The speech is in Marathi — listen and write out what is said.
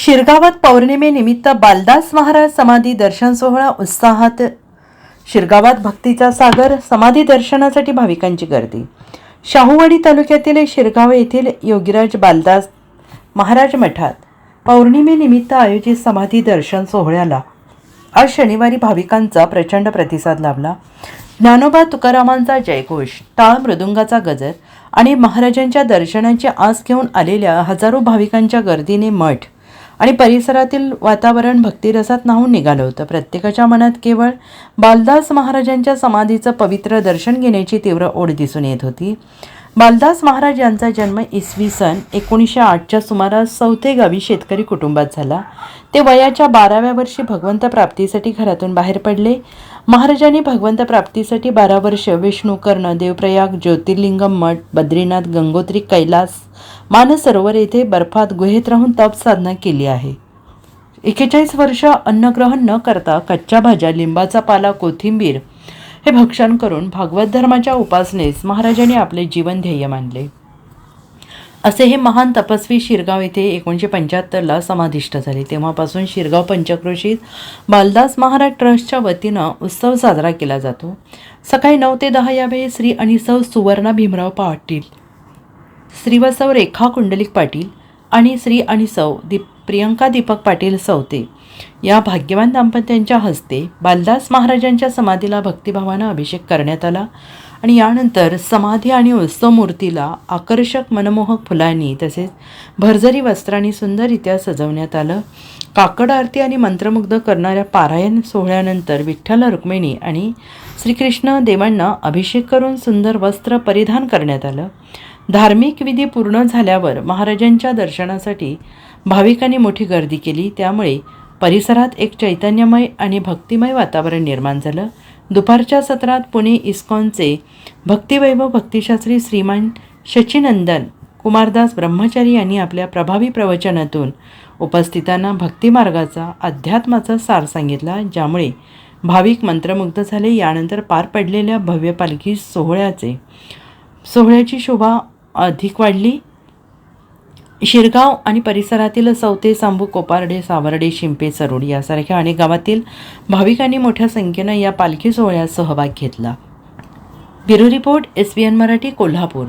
शिरगावात पौर्णिमेनिमित्त बालदास महाराज समाधी दर्शन सोहळा उत्साहात. शिरगावात भक्तीचा सागर समाधी दर्शनासाठी भाविकांची गर्दी. शाहूवाडी तालुक्यातील शिरगाव येथील योगीराज बालदास महाराज मठात पौर्णिमेनिमित्त आयोजित समाधी दर्शन सोहळ्याला आज शनिवारी भाविकांचा प्रचंड प्रतिसाद लाभला. ज्ञानोबा तुकारामांचा जयघोष टाळ मृदुंगाचा गजर आणि महाराजांच्या दर्शनाची आस घेऊन आलेल्या हजारो भाविकांच्या गर्दीने मठ आणि परिसरातील वातावरण भक्तिरसात न्हावून निघालं होतं. प्रत्येकाच्या मनात केवळ बालदास महाराजांच्या समाधीचं पवित्र दर्शन घेण्याची तीव्र ओढ दिसून येत होती. बालदास महाराज यांचा जन्म इसवी सन एकोणीसशे आठच्या सुमारास चौथे गावी शेतकरी कुटुंबात झाला. ते वयाच्या बाराव्या वर्षी भगवंत प्राप्तीसाठी घरातून बाहेर पडले. महाराजांनी भगवंत प्राप्तीसाठी बारा वर्ष विष्णू कर्ण देवप्रयाग ज्योतिर्लिंगम मठ बद्रीनाथ गंगोत्री कैलास मानसरोवर येथे बर्फात गुहेत राहून तप साधना केली आहे. एकेचाळीस वर्ष अन्नग्रहण न करता कच्च्या भाज्या लिंबाचा पाला कोथिंबीर हे भक्षण करून भागवत धर्माच्या उपासनेस महाराजांनी आपले जीवन ध्येय मानले. असे हे महान तपस्वी शिरगाव येथे एकोणीसशे पंच्याहत्तरला समाधिष्ट झाले. तेव्हापासून शिरगाव पंचक्रोशीत बालदास महाराज ट्रस्टच्या वतीनं उत्सव साजरा केला जातो. सकाळी नऊ ते दहा यावेळी श्री आणि सौ सुवर्णा भीमराव पाटील श्री रेखा कुंडलिक पाटील आणि श्री आणि सौ दीप प्रियंका दीपक पाटील सौते या भाग्यवान दाम्पत्यांच्या हस्ते बालदास महाराजांच्या समाधीला भक्तिभावानं अभिषेक करण्यात आला आणि यानंतर समाधी आणि उत्सव मूर्तीला आकर्षक मनमोहक फुलांनी तसेच भरझरी वस्त्रांनी सुंदररित्या सजवण्यात आलं. काकड आरती आणि मंत्रमुग्ध करणाऱ्या पारायण सोहळ्यानंतर विठ्ठल रुक्मिणी आणि श्रीकृष्ण देवांना अभिषेक करून सुंदर वस्त्र परिधान करण्यात आलं. धार्मिक विधी पूर्ण झाल्यावर महाराजांच्या दर्शनासाठी भाविकांनी मोठी गर्दी केली. त्यामुळे परिसरात एक चैतन्यमय आणि भक्तिमय वातावरण निर्माण झालं. दुपारच्या सत्रात पुणे इस्कॉनचे भक्तिवैभव भक्तिशास्त्री श्रीमान शचीनंदन कुमारदास ब्रह्मचारी यांनी आपल्या प्रभावी प्रवचनातून उपस्थितांना भक्तिमार्गाचा अध्यात्माचा सार सांगितला ज्यामुळे भाविक मंत्रमुग्ध झाले. यानंतर पार पडलेल्या भव्य पालखी सोहळ्याचे सोहळ्याची शोभा अधिक वाढली. शिरगाव आणि परिसरातील सौते सांबू कोपारडे सावर्डे शिंपे सरोड यासारख्या अनेक गावातील भाविकांनी मोठ्या संख्येनं या पालखी सोहळ्यात सहभाग घेतला. Bureau report S B N Marathi Kolhapur.